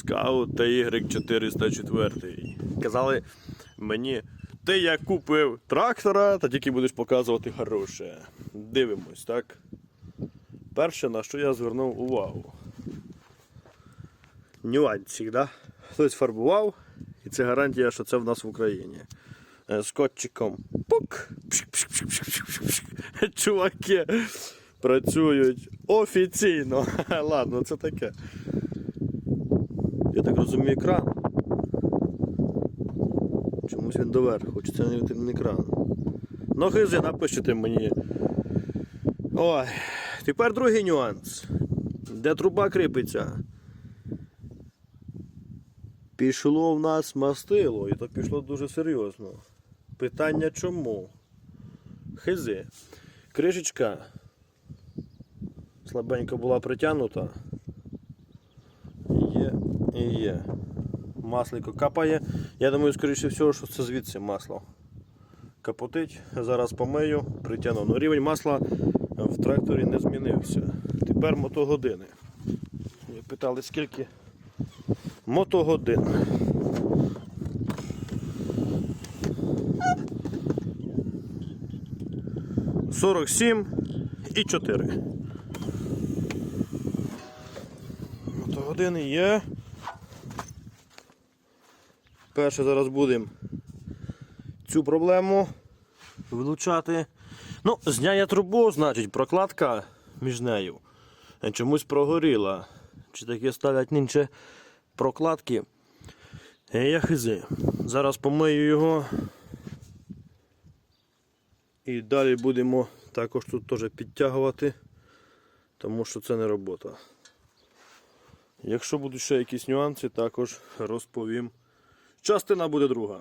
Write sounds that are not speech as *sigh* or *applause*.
Скаут TY 404. Казали мені, ти як купив трактора, та тільки будеш показувати хороше. Дивимось, так? Перше, на що я звернув увагу. Нюансик, да? Хтось фарбував, і це гарантія, що це в нас в Україні. Е, Скотчиком. Пук! Чуваки працюють офіційно. *laughs* Ладно, це таке. Я так розумію, кран. Чомусь він доверх, хоч це не, не кран. Ну, хизи, напишіть мені. Ой, тепер другий нюанс. Де труба кріпиться? Пішло в нас мастило, і то пішло дуже серйозно. Питання чому? Хизи. Кришечка слабенько була притягнута. І є. Маслико капає. Я думаю, скоріше всього, що це звідси масло. Капотить. Зараз помию, притягну. Ну, рівень масла в тракторі не змінився. Тепер мотогодини. Ви питали, скільки мотогодин. Сорок сім і чотири. Мотогодини є. Перше зараз будемо цю проблему влучати. Ну, зняє трубу, значить, прокладка між нею чомусь прогоріла. Чи таке ставлять нинче прокладки? Е, Я хизи. Зараз помию його. І далі будемо також тут теж підтягувати, тому що це не робота. Якщо будуть ще якісь нюанси, також розповім. Частина буде друга.